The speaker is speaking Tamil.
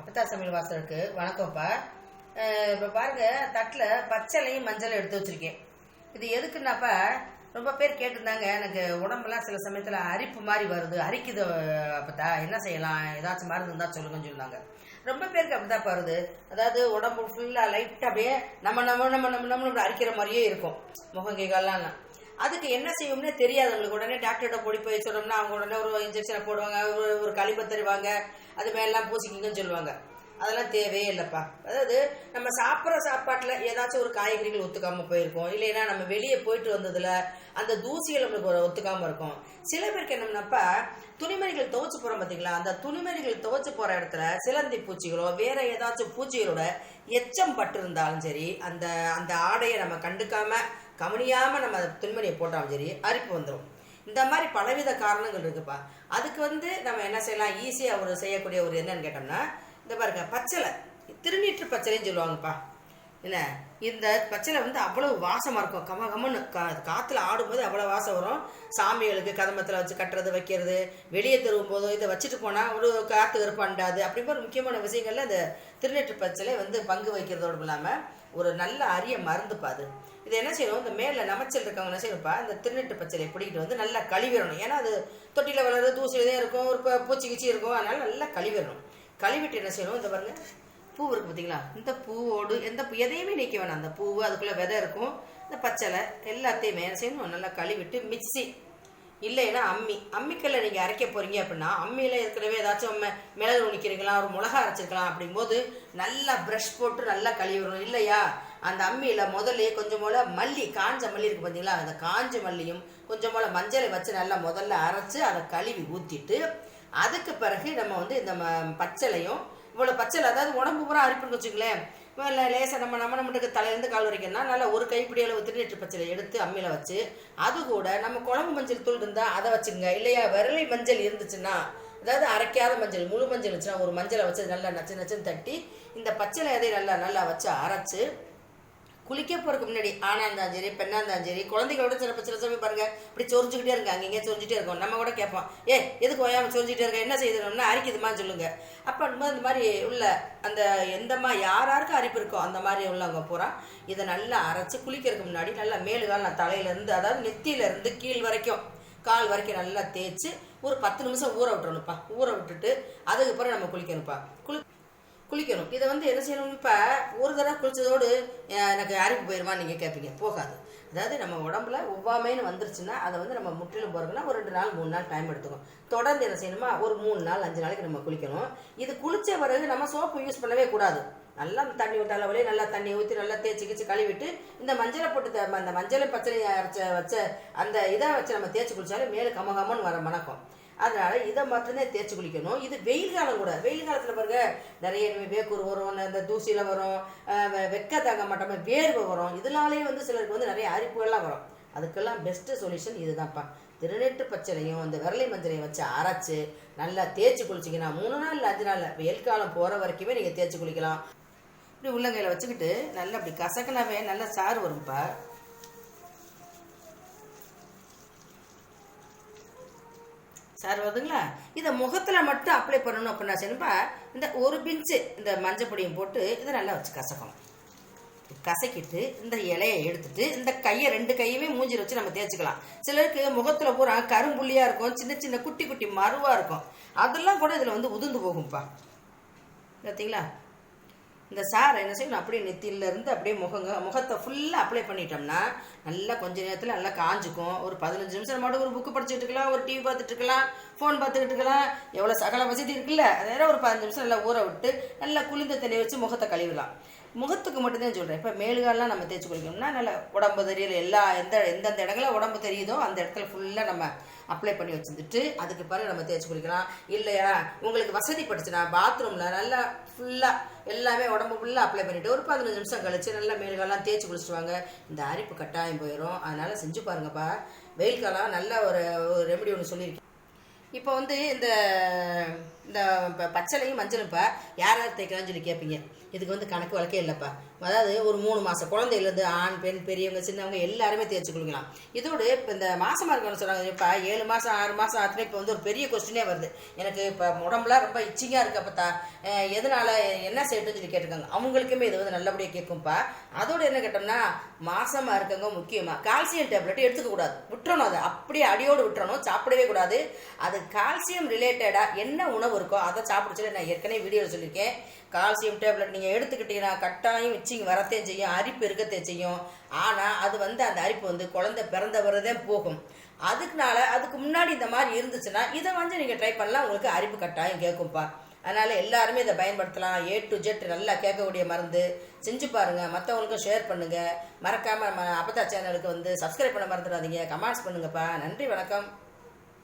அப்பத்தா சமையல் வாசலுக்கு வணக்கம்ப்பா இப்போ பாருங்கள் பாருங்க தட்டில் பச்சளையும் மஞ்சளும் எடுத்து வச்சிருக்கேன். இது எதுக்குன்னாப்பா ரொம்ப பேர் கேட்டிருந்தாங்க எனக்கு உடம்புலாம் சில சமயத்தில் அரிப்பு மாதிரி வருது அரிக்குது அப்பத்தா. என்ன செய்யலாம்? ஏதாச்சும் மருந்து இருந்தால் சொல்லுங்கன்னு சொன்னாங்க. ரொம்ப பேருக்கு அப்படிதான் வருது. அதாவது உடம்பு ஃபுல்லாக லைட்டாக அப்படியே நம்ம நம்ம நம்ம நம்ம நம்ம அரிக்கிற மாதிரியே இருக்கும். முகங்கைகள்லாம் அதுக்கு என்ன செய்யும்னே தெரியாது அவங்களுக்கு. உடனே டாக்டர்கிட்ட போய் போய் சொன்னோம்னா அவங்க உடனே ஒரு இன்ஜெக்ஷனை போடுவாங்க ஒரு ஒரு களிப்பை தருவாங்க. அது மேலாம் பூசிக்கிங்கன்னு சொல்லுவாங்க. அதெல்லாம் தேவையே இல்லைப்பா. அதாவது நம்ம சாப்பிட்ற சாப்பாட்டில் ஏதாச்சும் ஒரு காய்கறிகள் ஒத்துக்காம போயிருக்கோம். இல்லைன்னா நம்ம வெளியே போயிட்டு வந்ததுல அந்த தூசிகள் நம்மளுக்கு ஒத்துக்காமல் ஒத்துக்காம இருக்கும். சில பேருக்கு என்னம்னாப்பா துணிமணிகள் துவைச்சு போகிறோம் பார்த்தீங்களா அந்த துணிமணிகள் துவைச்சு போகிற இடத்துல சிலந்தி பூச்சிகளோ வேற ஏதாச்சும் பூச்சிகளோட எச்சம் பட்டு இருந்தாலும் சரி அந்த அந்த ஆடையை நம்ம கண்டுக்காமல் கவனியாமல் நம்ம அதை துணிமணியை போட்டாலும் சரி அரிப்பு வந்துடும் இந்த மாதிரி பலவித காரணங்கள் இருக்குப்பா. அதுக்கு வந்து நம்ம என்ன செய்யலாம்? ஈஸியாக ஒரு செய்யக்கூடிய ஒரு என்னன்னு கேட்டோம்னா இந்த பாருங்க பச்சளை திருநீற்று பச்சளைன்னு சொல்லுவாங்கப்பா. என்ன? இந்த பச்சளை வந்து அவ்வளவு வாசமாக இருக்கும். கம கமன்னு கா காற்றுல ஆடும்போது அவ்வளோ வாசம் வரும். சாமிகளுக்கு கதம்பத்தில் வச்சு கட்டுறது வைக்கிறது வெளியே திரும்பும் போதோ இதை வச்சுட்டு போனால் ஒரு காற்று வெறுப்பாண்டாது அப்படி ஒரு முக்கியமான விஷயங்கள்ல இந்த திருநெற்று பச்சிலை வந்து பங்கு வைக்கிறதோடு இல்லாமல் ஒரு நல்ல அரிய மருந்துப்பா அது. இது என்ன செய்யணும்? இந்த மேலே நமச்சல் இருக்கவங்க என்ன செய்யணும்ப்பா? இந்த திருநெட்டு பச்சலையை பிடிக்கிட்டு வந்து நல்லா கழுவிடணும். ஏன்னா அது தொட்டியில் வளர்றது தூசிலே இருக்கும். ஒரு ப- பூச்சி கிச்சி இருக்கும். அதனால நல்லா கழுவிடணும். கழுவிட்டு என்ன செய்யணும்? இந்த பாருங்கள் பூ இருக்கு பார்த்தீங்களா இந்த பூவோடு எந்த பூ எதையுமே நீக்க வேணாம். அந்த பூ அதுக்குள்ளே விதை இருக்கும். இந்த பச்சலை எல்லாத்தையுமே செய்யணும்? நல்லா கழுவிட்டு மிக்ஸி. இல்லைன்னா அம்மி. அம்மிக்கல்ல நீங்கள் அரைக்க போகிறீங்க அப்படின்னா அம்மியில் ஏற்கனவே ஏதாச்சும் மெ- மிளகு உணிக்கிறீங்களா ஒரு மிளகா அரைச்சிருக்கலாம் அப்படிங்கும்போது நல்லா ப்ரஷ் போட்டு நல்லா கழுவிடணும். இல்லையா? அந்த அம்மியில் முதல்ல கொஞ்சம் போல மல்லி காஞ்ச மல்லி இருக்கு பார்த்தீங்களா அந்த காஞ்ச மல்லியும் கொஞ்சம் போல மஞ்சளை வச்சு நல்லா முதல்ல அரைச்சி அதை கழுவி ஊற்றிட்டு அதுக்கு பிறகு நம்ம வந்து இந்த ம- பச்சளையும் இவ்வளோ பச்சை அதாவது உடம்பு பூரா அரிப்புன்னு வச்சுங்களேன் இல்லை லேசாக நம்ம நம்ம நம்மளுக்கு தலையிலேருந்து கால் வரைக்கும்னா நல்லா ஒரு கைப்பிடி அளவு திருநீற்று பச்சளை எடுத்து அம்மியில் வச்சு அது கூட நம்ம குழம்பு மஞ்சள் தூள் இருந்தால் அதை வச்சுக்கோங்க. இல்லையா விரலி மஞ்சள் இருந்துச்சுன்னா அதாவது அரைக்காத மஞ்சள் முழு மஞ்சள் இருந்துச்சுன்னா ஒரு மஞ்சளை வச்சு நல்லா நச்சு நச்சுன்னு தட்டி இந்த பச்சை அதை நல்லா நல்லா வச்சு அரைச்சு குளிக்க போறதுக்கு முன்னாடி ஆனா இருந்தாலும் சரி பெண்ணா இருந்தாலும் சரி குழந்தைகளோட சில சில சமயம் பாருங்க இப்படி சொரிஞ்சுக்கிட்டே இருங்க அங்கங்க சொரிஞ்சுட்டே இருக்கும். நம்ம கூட கேட்போம் ஏ எதுக்கு ஓயாம சொரிஞ்சுட்டே இருக்க? என்ன செய்யணும்னா அரிக்குதுமா சொல்லுங்க. அப்ப இந்த மாதிரி உள்ள அந்த எந்தமா யார் யாருக்கு அரிப்பு இருக்கோ அந்த மாதிரி உள்ளவங்க பூரா இதை நல்லா அரைச்சு குளிக்கிறதுக்கு முன்னாடி நல்லா மேலுகால் நான் தலையில இருந்து அதாவது நெத்தியில இருந்து கீழ் வரைக்கும் கால் வரைக்கும் நல்லா தேய்ச்சி ஒரு பத்து நிமிஷம் ஊற விட்டுறணும்ப்பா. ஊற விட்டுட்டு அதுக்கு பிறகு நம்ம குளிக்கணும்ப்பா. குளி குளிக்கணும். இதை வந்து என்ன செய்யணும்? இப்போ ஒரு தடவை குளிச்சதோடு எனக்கு அரிப்பு போயிருமா? நீங்கள் கேட்பீங்க போகாது. அதாவது நம்ம உடம்புல ஒவ்வாமைன்னு வந்துருச்சுன்னா அதை வந்து நம்ம முற்றிலும் போகிறதுனா ஒரு ரெண்டு நாள் மூணு நாள் டைம் எடுத்துக்கும் தொடர்ந்து என்ன செய்யணுமா? ஒரு மூணு நாள் அஞ்சு நாளைக்கு நம்ம குளிக்கணும். இது குளித்த பிறகு நம்ம சோப்பு யூஸ் பண்ணவே கூடாது. நல்லா தண்ணி விட்ட அளவுலேயே நல்லா தண்ணி ஊற்றி நல்லா தேய்ச்சி கிச்சு கழுவிட்டு இந்த மஞ்சளை போட்டு த- அந்த மஞ்சளை பச்சளை அரைச்ச வச்ச அந்த இதை வச்சு நம்ம தேய்ச்சி குளித்தாலே மேலே கம வர மணக்கம். அதனால இதை மட்டும்தான் தேய்ச்சி குளிக்கணும். இது வெயில் காலம் கூட. வெயில் காலத்தில் பாருங்க நிறைய வேக்கூர் வரும் இந்த தூசியில் வரும் வெக்க தாங்க மாட்டோம் வேர்வை வரும். இதனாலேயே வந்து சிலருக்கு வந்து நிறைய அரிப்புகள்லாம் வரும். அதுக்கெல்லாம் பெஸ்ட்டு சொல்யூஷன் இதுதான்ப்பா. திருநெட்டு பச்சனையும் இந்த விரலை மஞ்சளையும் வச்சு அரைச்சி நல்லா தேய்ச்சி குளிச்சிங்கன்னா மூணு நாள் இல்லை அஞ்சு நாள் வெயில் காலம் போகிற வரைக்குமே நீங்கள் தேய்ச்சி குளிக்கலாம். இப்படி உள்ளங்கையில் வச்சுக்கிட்டு நல்லா அப்படி கசக்கினாவே நல்லா சாறு வரும்ப்பா சார் வருதுங்களா? இதை முகத்தில் மட்டும் அப்ளை பண்ணணும் அப்படின்னா செய்யணும்பா இந்த ஒரு பிஞ்சு இந்த மஞ்சள் பொடியும் போட்டு இதை நல்லா வச்சு கசக்கணும். கசக்கிட்டு இந்த இலையை எடுத்துட்டு இந்த கையை ரெண்டு கையுமே மூஞ்சில் வச்சு நம்ம தேய்ச்சிக்கலாம். சிலருக்கு முகத்தில் பூரா கரும்புள்ளியாக இருக்கும் சின்ன சின்ன குட்டி குட்டி மருவாக இருக்கும். அதெல்லாம் கூட இதில் வந்து உதிர்ந்து போகும்ப்பா பார்த்தீங்களா இந்த சாரை என்ன செய்யணும்? அப்படியே நெத்தியிலேருந்து அப்படியே முகங்க முகத்தை ஃபுல்லாக அப்ளை பண்ணிட்டோம்னா நல்லா கொஞ்ச நேரத்தில் நல்லா காஞ்சுக்கும். ஒரு பதினஞ்சு நிமிஷம் மட்டும் ஒரு புக்கு படிச்சுட்டு இருக்கலாம் ஒரு டிவி பார்த்துட்டு இருக்கலாம் ஃபோன் பார்த்துக்கிட்டு இருக்கலாம். எவ்வளோ சகல வசதி இருக்குல்ல? அதனால ஒரு பதினஞ்சு நிமிஷம் நல்லா ஊற விட்டு நல்லா குளிர்ந்த தண்ணி வச்சு முகத்தை கழுவிடலாம். முகத்துக்கு மட்டும்தான் சொல்கிறேன் இப்போ மேலுகால்லாம் நம்ம தேய்ச்சி குளிக்கணும்னா நல்லா உடம்பு தெரியல எல்லா எந்த எந்தெந்த இடங்களில் உடம்பு தெரியுதோ அந்த இடத்துல ஃபுல்லாக நம்ம அப்ளை பண்ணி வச்சுருந்துட்டு அதுக்கு பிறகு நம்ம தேய்ச்சி குளிக்கலாம். இல்லையா? உங்களுக்கு வசதி படுச்சுன்னா பாத்ரூமில் நல்லா ஃபுல்லாக எல்லாமே உடம்பு ஃபுல்லாக அப்ளை பண்ணிவிட்டு ஒரு பதினஞ்சு நிமிஷம் கழிச்சு நல்லா மேலுகாலாம் தேய்ச்சி குளிச்சுடுவாங்க இந்த அரிப்பு கட்டாயம் போயிடும் அதனால் செஞ்சு பாருங்கப்பா. வெயில் காலம் நல்ல ஒரு ஒரு ரெமெடி ஒன்று சொல்லியிருக்கேன். இப்போ வந்து இந்த இந்த பச்சளையும் பச்சளையும் மஞ்சளும்ப்பா யார் யார் தேய்க்கலாம்னு சொல்லி கேட்பீங்க இதுக்கு வந்து கணக்கு வழக்கே இல்லைப்பா. அதாவது ஒரு மூணு மாதம் குழந்தையிலேருந்து ஆண் பெண் பெரியவங்க சின்னவங்க எல்லாருமே தேய்ச்சி குளிக்கலாம் இதோடு இப்போ இந்த மாதமாக இருக்கணும்னு சொல்கிறாங்க இப்போ ஏழு மாதம் ஆறு மாதம் ஆச்சுன்னா இப்போ வந்து ஒரு பெரிய கொஸ்டினே வருது. எனக்கு இப்போ உடம்புலாம் ரொம்ப இச்சிங்காக இருக்கு அப்பத்தா. எதனால் எதனால என்ன செய்யட்டும்னு சொல்லி கேட்டிருக்காங்க. அவங்களுக்குமே இது வந்து நல்லபடியாக கேட்கும்ப்பா அதோடு என்ன கேட்டோம்னா மாசமாக இருக்கவங்க முக்கியமாக கால்சியம் டேப்லெட் எடுத்துக்கக்கூடாது விட்டுறணும் அதை. அப்படியே அடியோடு விட்டுறணும். சாப்பிடவே கூடாது. அது கால்சியம் ரிலேட்டடாக என்ன உணவு இருக்கோ அதை சாப்பிட சொல்லி நான் ஏற்கனவே வீடியோவில் சொல்லியிருக்கேன். கால்சியம் டேப்லெட் நீங்கள் எடுத்துக்கிட்டீங்கன்னா கட்டாயம் இச்சிங் வரத்தே செய்யும் அரிப்பு இருக்கத்தே செய்யும். ஆனால் அது வந்து அந்த அரிப்பு வந்து குழந்தை பிறந்த வரதே போகும். அதுக்குனால அதுக்கு முன்னாடி இந்த மாதிரி இருந்துச்சுன்னா இதை வந்து நீங்கள் ட்ரை பண்ணலாம். உங்களுக்கு அரிப்பு கட்டாயம் கேட்கும்ப்பா அதனால எல்லாருமே இதை பயன்படுத்தலாம். ஏ டு ஜெட் நல்லா கேட்கக்கூடிய மருந்து. செஞ்சு பாருங்கள் மற்றவங்களுக்கும் ஷேர் பண்ணுங்கள் மறக்காமல் நம்ம அப்பத்தா சேனலுக்கு வந்து சப்ஸ்கிரைப் பண்ண மறந்துடாதீங்க. கமெண்ட்ஸ் பண்ணுங்கப்பா. நன்றி வணக்கம்.